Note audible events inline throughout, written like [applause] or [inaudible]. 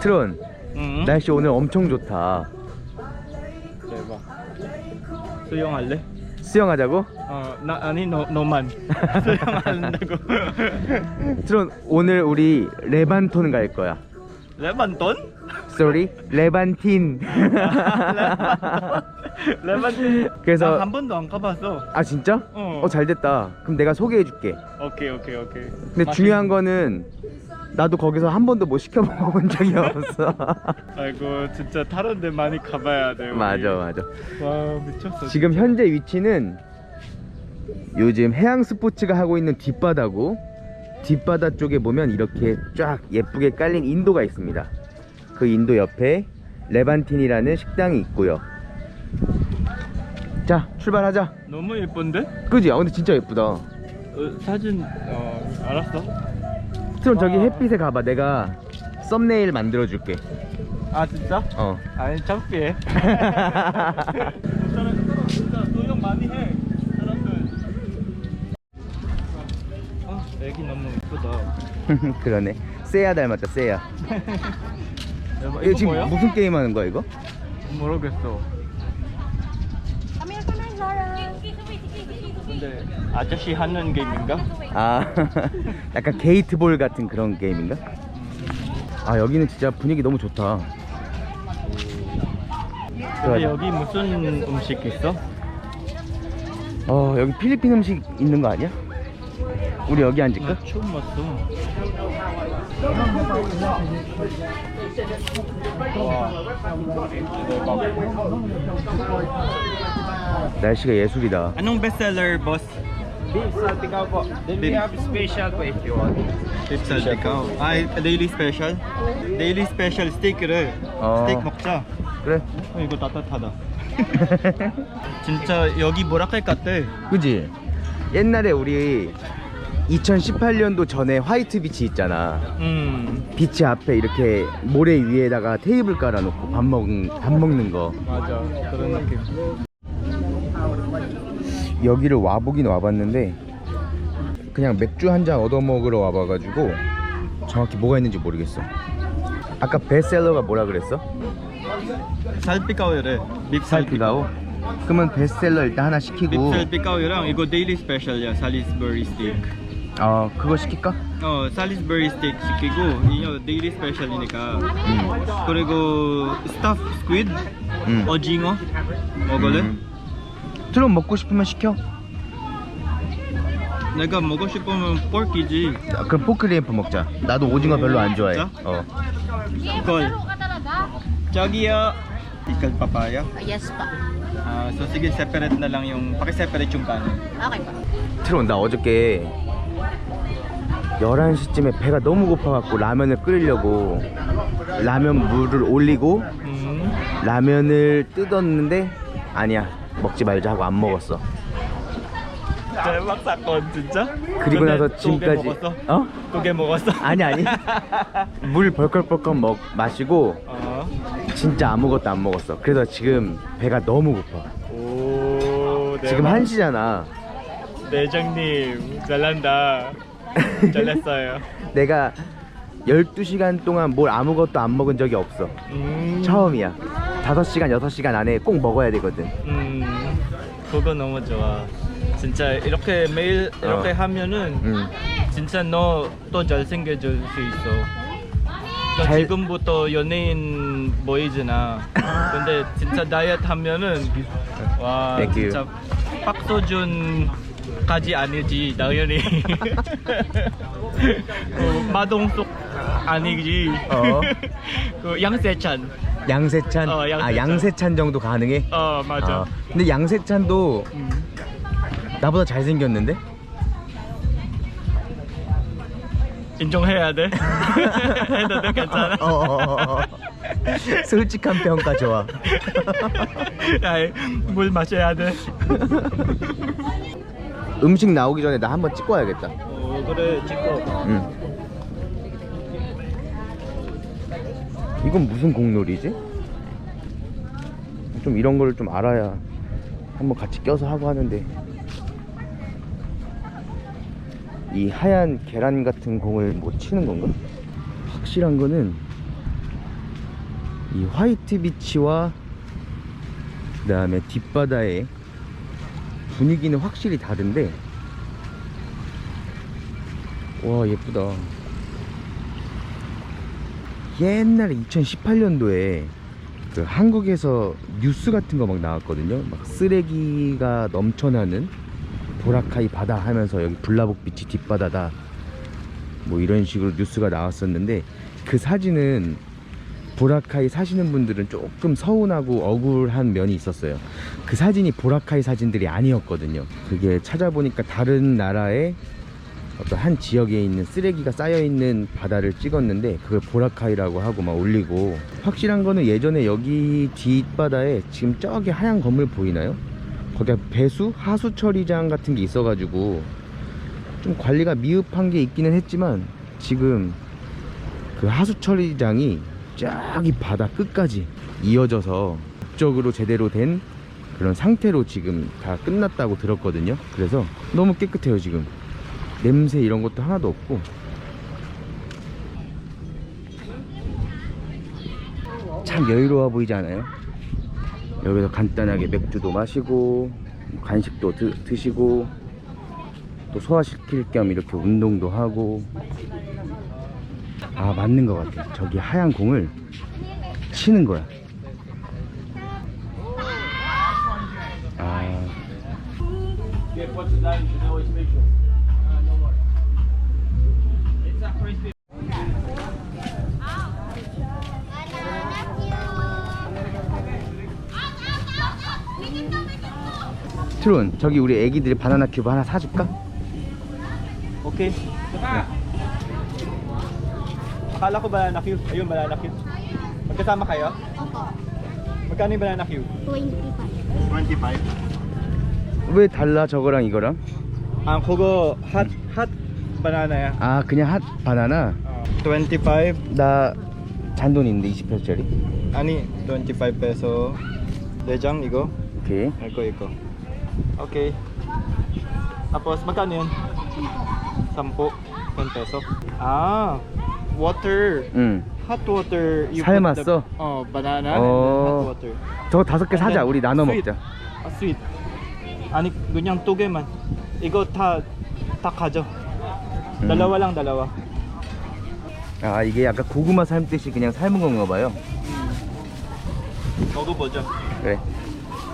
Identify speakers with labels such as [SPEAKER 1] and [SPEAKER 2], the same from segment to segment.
[SPEAKER 1] 트론
[SPEAKER 2] 응.
[SPEAKER 1] 날씨 오늘 엄청 좋다
[SPEAKER 2] 대박. 수영할래?
[SPEAKER 1] 수영하자고?
[SPEAKER 2] 어, 나 아니 너 너만 [laughs] 수영한다고.
[SPEAKER 1] 트론 오늘 우리 레반톤 갈 거야
[SPEAKER 2] 레반돈?
[SPEAKER 1] sorry 레반틴
[SPEAKER 2] 레반돈.
[SPEAKER 1] 그래서-
[SPEAKER 2] 나한 번도 안 가봤어.
[SPEAKER 1] 아 진짜?
[SPEAKER 2] 어.
[SPEAKER 1] 어 잘 됐다 그럼 내가 소개해 줄게
[SPEAKER 2] 오케이 오케이 오케이.
[SPEAKER 1] 근데
[SPEAKER 2] 맛있-
[SPEAKER 1] 중요한 거는 나도 거기서 한 번도 뭐 시켜 먹어본 적이 없어 [laughs]
[SPEAKER 2] 아이고 진짜 다른 데 많이 가봐야 돼. 우리.
[SPEAKER 1] 맞아 맞아
[SPEAKER 2] 와 미쳤어.
[SPEAKER 1] 지금 현재 위치는 요즘 해양 스포츠가 하고 있는 뒷바다고 뒷바다 쪽에 보면 이렇게 쫙 예쁘게 깔린 인도가 있습니다 그 인도 옆에 레반틴이라는 식당이 있고요 자 출발하자
[SPEAKER 2] 너무 예쁜데?
[SPEAKER 1] 그지? 아 근데 진짜 예쁘다
[SPEAKER 2] 어, 사진 어 알았어.
[SPEAKER 1] 트럼 저기
[SPEAKER 2] 와.
[SPEAKER 1] 햇빛에 가봐 내가 썸네일 만들어 줄게
[SPEAKER 2] 아 진짜?
[SPEAKER 1] 어
[SPEAKER 2] 아니 창피해. 진짜 소용 많이 해. 사람들. 아 애기 너무 예쁘다. [laughs]
[SPEAKER 1] 그러네 세야 닮았다 세야 [laughs]
[SPEAKER 2] 이거,
[SPEAKER 1] 이거 지금
[SPEAKER 2] 뭐야?
[SPEAKER 1] 무슨 게임 하는 거야 이거?
[SPEAKER 2] 모르겠어. 근데 아저씨 하는 게임인가?
[SPEAKER 1] 아 [laughs] 약간 게이트볼 같은 그런 게임인가? 아 여기는 진짜 분위기 너무 좋다
[SPEAKER 2] 근데 여기 무슨 음식 있어?
[SPEAKER 1] 어 여기 필리핀 음식 있는 거 아니야? 우리 여기 앉을까?
[SPEAKER 2] 나 처음 봤어.
[SPEAKER 1] 날씨가 예술이다
[SPEAKER 2] Anong bestseller, boss?
[SPEAKER 3] Beef salpicao po. Then we
[SPEAKER 2] Beef.
[SPEAKER 3] have special po if you want.
[SPEAKER 2] Beef salpicao. Ah, daily special? Daily special steak를
[SPEAKER 1] 어.
[SPEAKER 2] 스테이크 먹자.
[SPEAKER 1] 그래
[SPEAKER 2] 어, 이거 따뜻하다. 진짜 여기 모라칼 같아.
[SPEAKER 1] 그지? 옛날에 우리 2018년도 전에 화이트 비치 있잖아
[SPEAKER 2] 음,
[SPEAKER 1] 비치 앞에 이렇게 모래 위에다가 테이블 깔아놓고 밥 먹는 밥 먹는 거
[SPEAKER 2] 맞아. 그런 느낌.
[SPEAKER 1] 여기를 와보긴 와봤는데 그냥 맥주 한 잔 얻어 먹으러 와봐가지고 정확히 뭐가 있는지 모르겠어 아까 베스트셀러가 뭐라 그랬어?
[SPEAKER 2] 살피카오래. 빅
[SPEAKER 1] 살피가오? 그러면 베스트셀러 일단 하나
[SPEAKER 2] 빅
[SPEAKER 1] 시키고
[SPEAKER 2] 살피카오랑 이거 데일리 스페셜이야. 살리스버리 스테이크.
[SPEAKER 1] 어 그거 시킬까?
[SPEAKER 2] 어, 살리스버리 스테이크 시키고 이거 데일리 스페셜이니까.
[SPEAKER 1] 음.
[SPEAKER 2] 그리고 스타프 스퀴드,
[SPEAKER 1] 음.
[SPEAKER 2] 오징어 먹을래?
[SPEAKER 1] 음. 트럼 먹고 싶으면 시켜
[SPEAKER 2] 내가 먹고 싶으면 포크이지.
[SPEAKER 1] 아, 그럼 포크리엠프 먹자 나도 오징어 별로 안 좋아해
[SPEAKER 2] 진짜?
[SPEAKER 1] 어.
[SPEAKER 2] Call. 저기요. Pickled papaya.
[SPEAKER 4] Ah, yes pa.
[SPEAKER 2] Ah, so sige, separate na lang yung, paki-separate yung kanin.
[SPEAKER 4] Okay pa.
[SPEAKER 1] 트럼 나 어저께 11시쯤에 배가 너무 고파갖고 라면을 끓이려고 라면 물을 올리고
[SPEAKER 2] 음.
[SPEAKER 1] 라면을 뜯었는데 아니야 먹지 말자 하고 안 먹었어
[SPEAKER 2] 대박 사건 진짜?
[SPEAKER 1] 그리고
[SPEAKER 2] 근데
[SPEAKER 1] 나서 지금까지
[SPEAKER 2] 먹었어?
[SPEAKER 1] 어?
[SPEAKER 2] 두개 먹었어?
[SPEAKER 1] 아니 아니 [laughs] 물 벌컥벌컥 먹, 마시고
[SPEAKER 2] 어.
[SPEAKER 1] 진짜 아무것도 안 먹었어 그래서 지금 배가 너무 고파
[SPEAKER 2] 오,
[SPEAKER 1] 지금 1시잖아
[SPEAKER 2] 내장님 잘난다. 잘했어요. [laughs]
[SPEAKER 1] 내가 12시간 동안 뭘 아무것도 안 먹은 적이 없어
[SPEAKER 2] 음.
[SPEAKER 1] 처음이야 5시간 6시간 안에 꼭 먹어야 되거든
[SPEAKER 2] 음. 그거 너무 좋아. 진짜 이렇게 매일 이렇게
[SPEAKER 1] 어.
[SPEAKER 2] 하면은
[SPEAKER 1] 음.
[SPEAKER 2] 진짜 너 또 잘생겨질 수 있어. 너
[SPEAKER 1] 잘-
[SPEAKER 2] 지금부터 연예인 보이잖아. 근데 진짜 다이어트 하면은 와
[SPEAKER 1] Thank you.
[SPEAKER 2] 진짜 박서준 까지 아니지 당연히. [laughs] 그 마동석 아니지.
[SPEAKER 1] 어. [laughs]
[SPEAKER 2] 그 양세찬.
[SPEAKER 1] 양세찬?
[SPEAKER 2] 어,
[SPEAKER 1] 아
[SPEAKER 2] 양세찬.
[SPEAKER 1] 양세찬 정도 가능해?
[SPEAKER 2] 어 맞아.
[SPEAKER 1] 아, 근데 양세찬도
[SPEAKER 2] 음.
[SPEAKER 1] 나보다 잘생겼는데?
[SPEAKER 2] 인정해야 돼. [laughs] 해도 돼 괜찮아.
[SPEAKER 1] 어, 어, 어, 어. 솔직한 평가 좋아
[SPEAKER 2] 아이, 물 마셔야 돼.
[SPEAKER 1] 음식 나오기 전에 나 한번 찍고 와야겠다
[SPEAKER 2] 어 그래 찍고.
[SPEAKER 1] 응. 이건 무슨 공놀이지? 좀 이런 걸 좀 알아야 한번 같이 껴서 하고 하는데 이 하얀 계란 같은 공을 뭐 치는 건가? 확실한 거는 이 화이트 비치와 그 다음에 뒷바다의 분위기는 확실히 다른데. 와 예쁘다. 옛날에 2018년도에 그 한국에서 뉴스 같은 거 막 나왔거든요. 막 쓰레기가 넘쳐나는 보라카이 바다 하면서 여기 블라복 비치 뒷바다다. 뭐 이런 식으로 뉴스가 나왔었는데 그 사진은 보라카이 사시는 분들은 조금 서운하고 억울한 면이 있었어요. 그 사진이 보라카이 사진들이 아니었거든요. 그게 찾아보니까 다른 나라의 어떤 한 지역에 있는 쓰레기가 쌓여 있는 바다를 찍었는데 그걸 보라카이라고 하고 막 올리고 확실한 거는 예전에 여기 뒷바다에 지금 저기 하얀 건물 보이나요? 거기가 배수 하수 처리장 같은 게 있어가지고 좀 관리가 미흡한 게 있기는 했지만 지금 그 하수 처리장이 저기 바다 끝까지 이어져서 법적으로 제대로 된 그런 상태로 지금 다 끝났다고 들었거든요. 그래서 너무 깨끗해요 지금. 냄새 이런 것도 하나도 없고 참 여유로워 보이지 않아요? 여기서 간단하게 맥주도 마시고 간식도 드, 드시고 또 소화시킬 겸 이렇게 운동도 하고 아 맞는 것 같아 저기 하얀 공을 치는 거야 아.
[SPEAKER 3] Uh.
[SPEAKER 1] 트론 저기 우리 애기들이 바나나 큐브 하나 사줄까?
[SPEAKER 2] Okay. Akala ko banana cube. Ayun, banana cube. Magkasama kayo?
[SPEAKER 4] Opo.
[SPEAKER 2] Magkano yung banana cube?
[SPEAKER 4] 25.
[SPEAKER 2] 25.
[SPEAKER 1] 왜 달라 저거랑 이거랑?
[SPEAKER 2] Ang kugo hot hot banana ya.
[SPEAKER 1] 아 그냥 핫 바나나
[SPEAKER 2] 25
[SPEAKER 1] 나 잔돈 있는데 20회짜리
[SPEAKER 2] ani 25 peso. Lejang igo.
[SPEAKER 1] 오케이
[SPEAKER 2] Iko iko. Okay. Tapos magkano yun? 10 10 peso. Ah, water.
[SPEAKER 1] 응
[SPEAKER 2] Hot water. You
[SPEAKER 1] 삶았어?
[SPEAKER 2] the, oh, banana and then
[SPEAKER 1] 어.
[SPEAKER 2] hot water.
[SPEAKER 1] 저거 다섯 개 사자 우리 나눠. 먹자
[SPEAKER 2] Ah, sweet. 아니 그냥 두 개만. 이거 다, 다 가져.
[SPEAKER 1] 음.
[SPEAKER 2] dalawa lang, dalawa.
[SPEAKER 1] 아 이게 약간 고구마 삶듯이 그냥 삶은 건가 봐요
[SPEAKER 2] 먹어보자.
[SPEAKER 1] 그래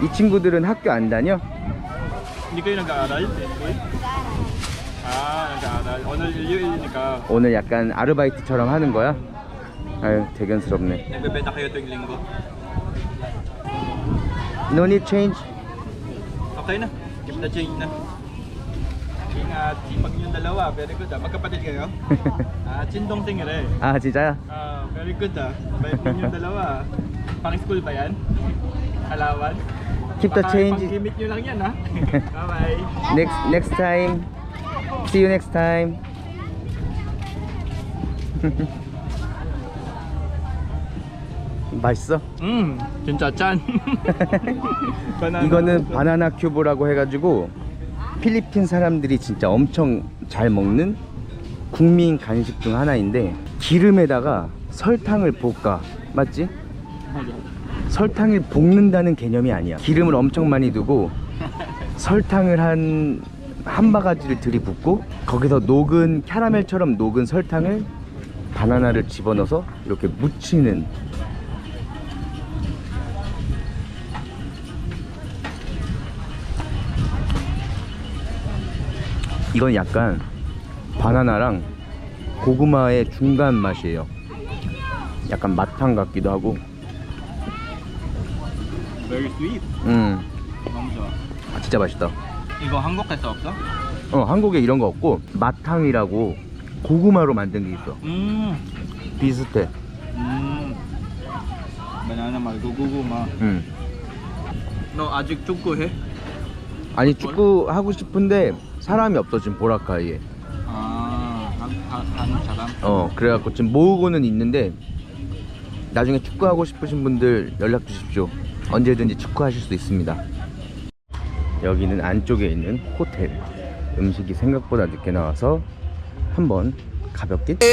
[SPEAKER 1] 이 친구들은 학교 안 다녀?
[SPEAKER 2] Nag-aaral? Ah, nag-aaral. 오늘 일요일이니까
[SPEAKER 1] 오늘 약간 아르바이트처럼 하는 거야? 아유 대견스럽네
[SPEAKER 2] nagbebenta kayo tuwing linggo.
[SPEAKER 1] No need change?
[SPEAKER 2] Okay na. Keep the change na. Ingat, sipag yung dalawa. Very good ah. Magkapatid kayo? ah, Chindong Tingere.
[SPEAKER 1] 아 진짜야?
[SPEAKER 2] Ah, very good ah. Bait yung dalawa ah. Pang school ba yan? Alawan?
[SPEAKER 1] Keep the
[SPEAKER 2] Baka
[SPEAKER 1] change.
[SPEAKER 2] Pang-gimmick nyo lang yan ah. Bye-bye.
[SPEAKER 1] next next time see you next time [laughs] 맛있어?
[SPEAKER 2] 음, 진짜 짠. [laughs] 바나나.
[SPEAKER 1] 이거는 바나나 큐브라고 해가지고 필리핀 사람들이 진짜 엄청 잘 먹는 국민 간식 중 하나인데 기름에다가 설탕을 볶아 맞지? 설탕을 볶는다는 개념이 아니야 기름을 엄청 많이 두고 설탕을 한 한 바가지를 들이붓고 거기서 녹은 캐러멜처럼 녹은 설탕을 바나나를 집어넣어서 이렇게 묻히는 이건 약간 바나나랑 고구마의 중간 맛이에요. 약간 마탕 같기도 하고.
[SPEAKER 2] Very sweet.
[SPEAKER 1] 음.
[SPEAKER 2] 아,
[SPEAKER 1] 진짜 맛있다.
[SPEAKER 2] 이거 한국에서 없어?
[SPEAKER 1] 어, 한국에 이런 거 없고 마탕이라고 고구마로 만든 게 있어.
[SPEAKER 2] 음.
[SPEAKER 1] 비슷해.
[SPEAKER 2] 음. 바나나 말고 고구마.
[SPEAKER 1] 음.
[SPEAKER 2] 너 아직 축구해?
[SPEAKER 1] 아니 축구 하고 싶은데 사람이 없어 지금 보라카이에.
[SPEAKER 2] 아, 한, 한, 한국 사람?
[SPEAKER 1] 어, 그래갖고 지금 모으고는 있는데 나중에 축구 하고 싶으신 분들 연락 주십시오. 언제든지 축구 하실 수 있습니다. 여기는 안쪽에 있는 호텔. 음식이 생각보다 늦게 나와서 한번 가볍게 또